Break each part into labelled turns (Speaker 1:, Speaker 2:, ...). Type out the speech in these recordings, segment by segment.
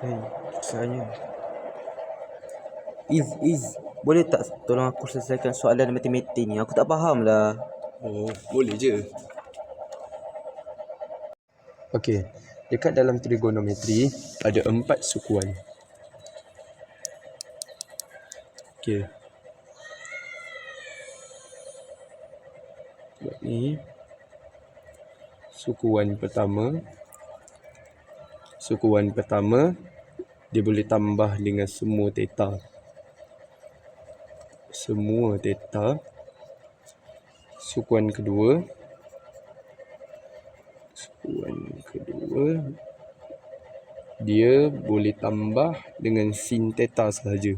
Speaker 1: Hei, susahnya. Iz, Iz, boleh tak tolong aku selesaikan soalan matematik ni? Aku tak faham lah.
Speaker 2: Oh, boleh je. Okey, dekat dalam trigonometri ada empat sukuan. Okey. Buat ni sukuan pertama sukuan pertama dia boleh tambah dengan semua theta semua theta sukuan kedua. Sukuan kedua. Dia boleh tambah dengan sin theta sahaja.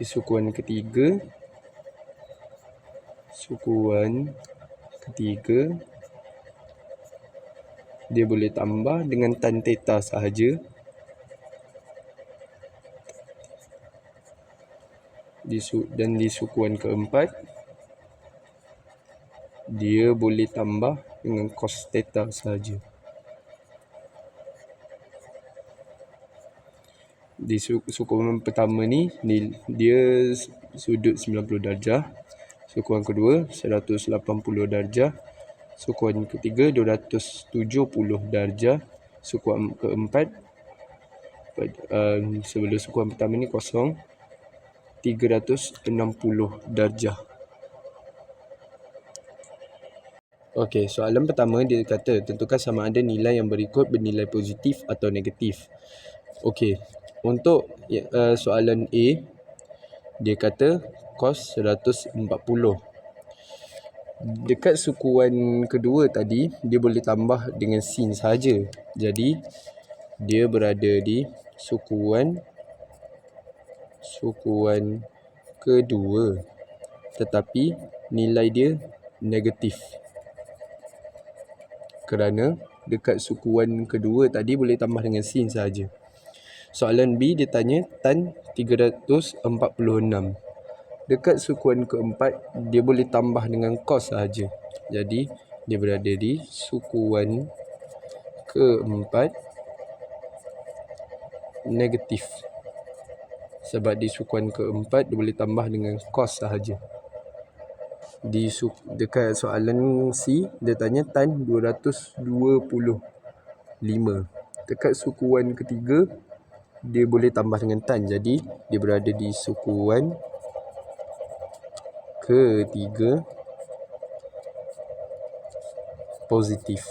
Speaker 2: Di sukuan ketiga. Sukuan ketiga dia boleh tambah dengan tan theta sahaja. Dan di sukuan keempat dia boleh tambah dengan cos theta sahaja. Di su sukuan pertama ni dia sudut 90 darjah. Sukuan kedua 180 darjah. Sukuan ketiga 270 darjah. Sukuan keempat uh, sebelum sukuan pertama ni kosong 360 darjah. Okey, soalan pertama dia kata tentukan sama ada nilai yang berikut bernilai positif atau negatif. Okey, untuk uh, soalan A dia kata 140. Dekat sukuan kedua tadi, dia boleh tambah dengan sin saja. Jadi, dia berada di sukuan sukuan kedua. Tetapi, nilai dia negatif. Kerana dekat sukuan kedua tadi boleh tambah dengan sin saja. Soalan B dia tanya tan 346 dekat sukuan keempat dia boleh tambah dengan cos sahaja. Jadi dia berada di sukuan keempat negatif. Sebab di sukuan keempat dia boleh tambah dengan cos sahaja. Di su dekat soalan C dia tanya tan 225. Dekat sukuan ketiga dia boleh tambah dengan tan. Jadi dia berada di sukuan ketiga positif.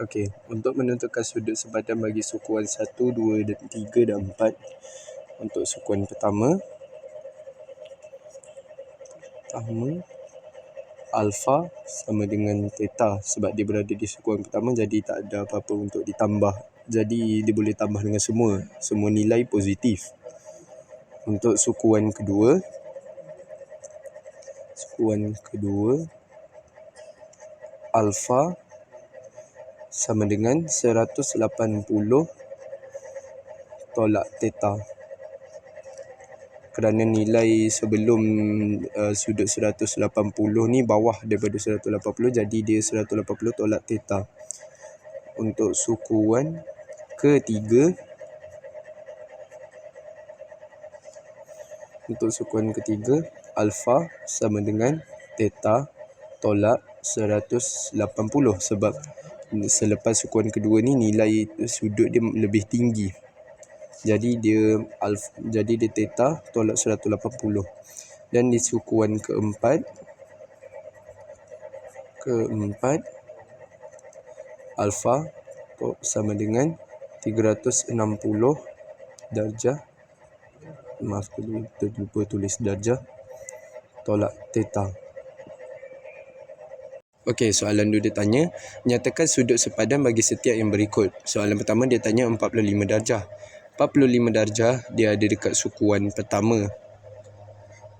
Speaker 2: Okey, untuk menentukan sudut sepadan bagi sukuan 1, 2, 3 dan 4 untuk sukuan pertama pertama alfa sama dengan theta sebab dia berada di sukuan pertama jadi tak ada apa-apa untuk ditambah jadi dia boleh tambah dengan semua. Semua nilai positif. Untuk sukuan kedua sukuan kedua alfa sama dengan 180 tolak theta. Kerana nilai sebelum uh, sudut 180 ni bawah daripada 180 jadi dia 180 tolak theta. Untuk sukuan ketiga. Untuk sukuan ketiga alfa sama dengan theta tolak 180 sebab selepas sukuan kedua ni nilai sudut dia lebih tinggi. Jadi dia alfa jadi dia theta tolak 180 dan di sukuan keempat keempat alfa sama dengan 360 darjah maaf tadi terlupa tulis darjah tolak theta Okey, soalan dua dia tanya, nyatakan sudut sepadan bagi setiap yang berikut. Soalan pertama dia tanya 45 darjah. 45 darjah dia ada dekat sukuan pertama.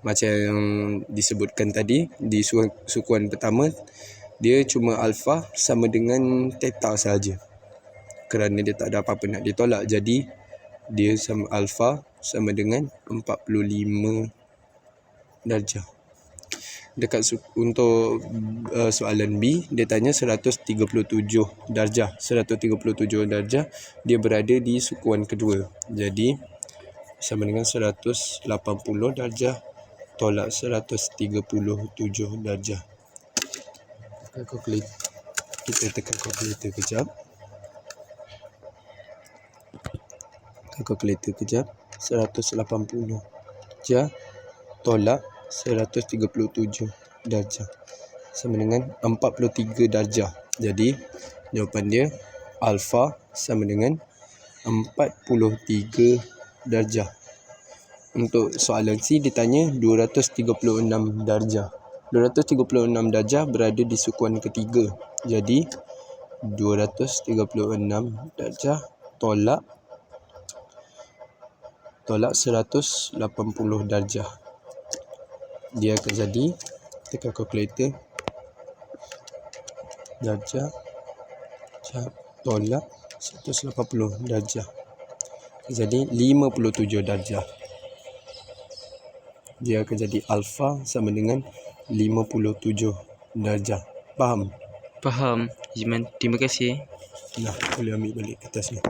Speaker 2: Macam yang disebutkan tadi, di sukuan pertama dia cuma alfa sama dengan theta sahaja kerana dia tak ada apa-apa nak ditolak. Jadi dia sama alfa sama dengan 45 darjah. Dekat untuk uh, soalan B dia tanya 137 darjah. 137 darjah dia berada di sukuan kedua. Jadi sama dengan 180 darjah tolak 137 darjah. Kita tekan calculator kejap tekan calculator kejap 180 darjah tolak 137 darjah sama dengan 43 darjah. Jadi jawapan dia alfa sama dengan 43 darjah. Untuk soalan C ditanya 236 darjah. 236 darjah berada di sukuan ketiga. Jadi 236 darjah tolak tolak 180 darjah. Dia akan jadi tekan calculator. Darjah darjah tolak 180 darjah. Jadi 57 darjah. Dia akan jadi alfa sama dengan 57 darjah. Faham?
Speaker 1: Faham. Iman, terima kasih.
Speaker 2: nah boleh ambil balik kertas ni